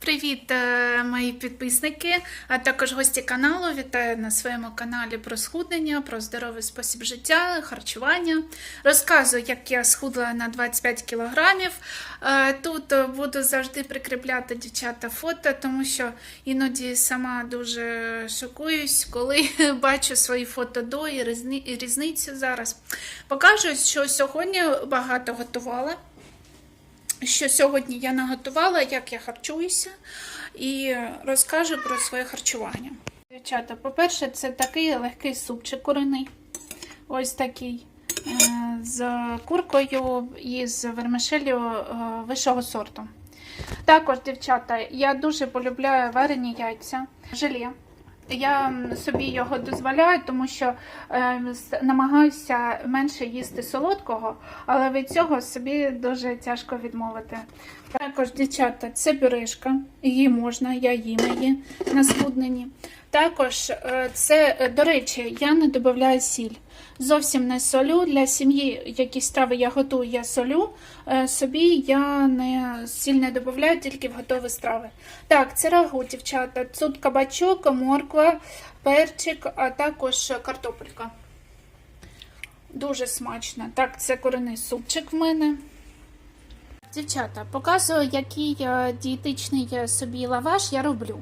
Привіт, е, мої підписники, а також гості каналу. Вітаю на своєму каналі про схуднення, про здоровий спосіб життя, харчування. Розказую, як я схудла на 25 кілограмів. Е, Тут буду завжди прикріпляти дівчата фото, тому що іноді сама дуже шокуюсь, коли бачу свої фото до і різницю зараз. Покажу, що сьогодні багато готувала що сьогодні я наготувала, як я харчуюся, і розкажу про своє харчування. Дівчата, по-перше, це такий легкий супчик куриний. Ось такий е, з куркою і з вермишелью е, вищого сорту. Також, дівчата, я дуже полюбляю варені яйця, желе. Я собі його дозволяю, тому що е, намагаюся менше їсти солодкого, але від цього собі дуже тяжко відмовити. Також, дівчата, це пюрешка, її можна, я їм її на схудненні. Також е, це, е, до речі, я не додаю сіль. Зовсім не солю. Для сім'ї, які страви я готую, я солю. Е, Собі я не сіль не додаю, тільки в готові страви. Так, це рагу, дівчата. Тут кабачок, морква, перчик, а також картопелька. Дуже смачно. Так, це куриний супчик в мене. Дівчата, показую, який е, дієтичний е, собі лаваш я роблю.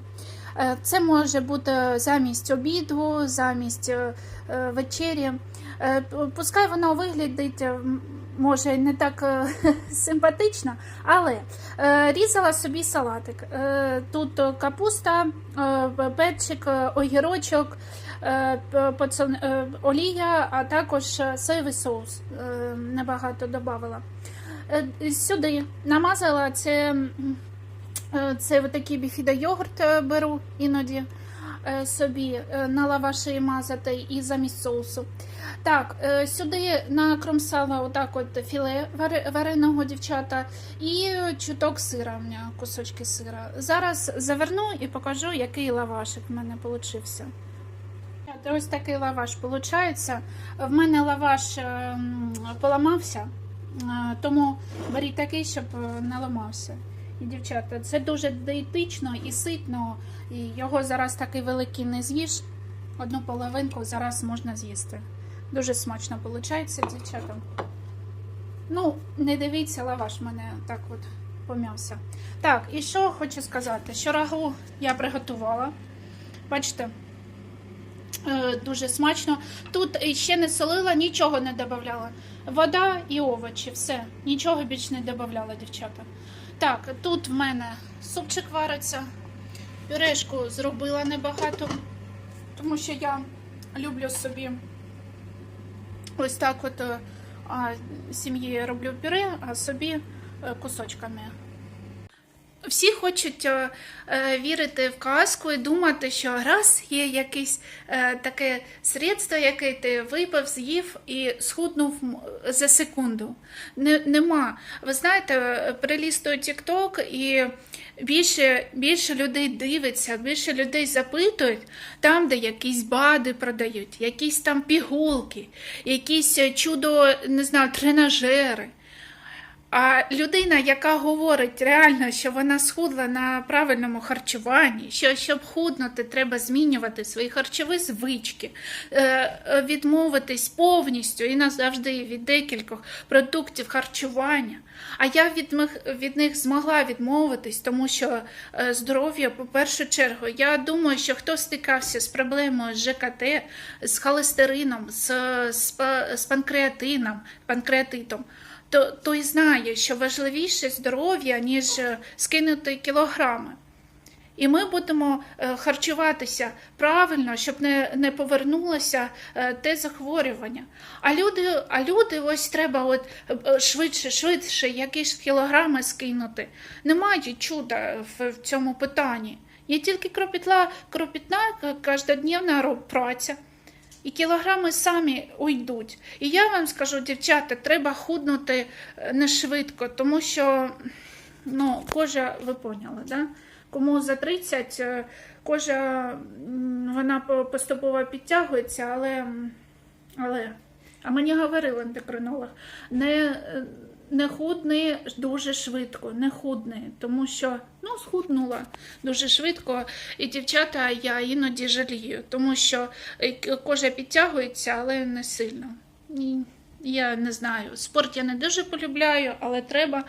Е, Це може бути замість обіду, замість вечері. Пускай воно виглядить, може, не так симпатично, але різала собі салатик. Тут капуста, перчик, огірочок, олія, а також соєвий соус. Небагато додавала. Е, Сюди намазала це, е, це такий біфідо-йогурт е, беру іноді собі на лаваші мазати і замість соусу. Так, сюди накромсала отак от філе вареного дівчата і чуток сира, у мене кусочки сира. Зараз заверну і покажу, який лавашик в мене получився. Ось такий лаваш виходить. В мене лаваш ем, поламався. Тому беріть такий, щоб е, не ламався. І, дівчата, це дуже диетично і ситно. І його зараз такий великий не з'їш. Одну половинку зараз можна з'їсти. Дуже смачно виходить, дівчата. Ну, не дивіться, лаваш мене так от пом'явся. Так, і що хочу сказати, що рагу я приготувала. Бачите, Е, дуже смачно. Тут ще не солила, нічого не додавала. Вода і овочі, все. Нічого більше не додавала, дівчата. Так, тут в мене супчик вариться. Пюрешку зробила небагато, тому що я люблю собі ось так от е, сім'ї роблю пюре, а собі е, кусочками. Всі хочуть е, е, вірити в казку і думати, що раз є якесь е, таке средство, яке ти випив, з'їв і схуднув за секунду. Не, нема. Ви знаєте, е, прилістує TikTok і більше, більше людей дивиться, більше людей запитують там, де якісь бади продають, якісь там пігулки, якісь е, чудо, не знаю, тренажери. А людина, яка говорить реально, що вона схудла на правильному харчуванні, що щоб худнути, треба змінювати свої харчові звички, е, е, відмовитись повністю і назавжди від декількох продуктів харчування. А я від від них змогла відмовитись, тому що е, здоров'я, по першу чергу, я думаю, що хто стикався з проблемою з ЖКТ, з холестерином, з, з, з панкреатином, панкреатитом то той знає, що важливіше здоров'я, ніж е, скинути кілограми. І ми будемо е, харчуватися правильно, щоб не, не повернулося е, те захворювання. А люди, а люди ось треба от швидше, швидше якісь кілограми скинути. Немає чуда в, цьому питанні. Є тільки кропітла, кропітна к- каждодневна ро- праця. І кілограми самі уйдуть. І я вам скажу, дівчата, треба худнути е, не швидко, тому що ну, кожа, ви поняли, да? кому за 30 е, кожа вона поступово підтягується, але, але а мені говорив ендокринолог, не, е, не худне дуже швидко, не худне, тому що ну, схуднула дуже швидко. І дівчата я іноді жалію, тому що е, кожа підтягується, але не сильно. І я не знаю. Спорт я не дуже полюбляю, але треба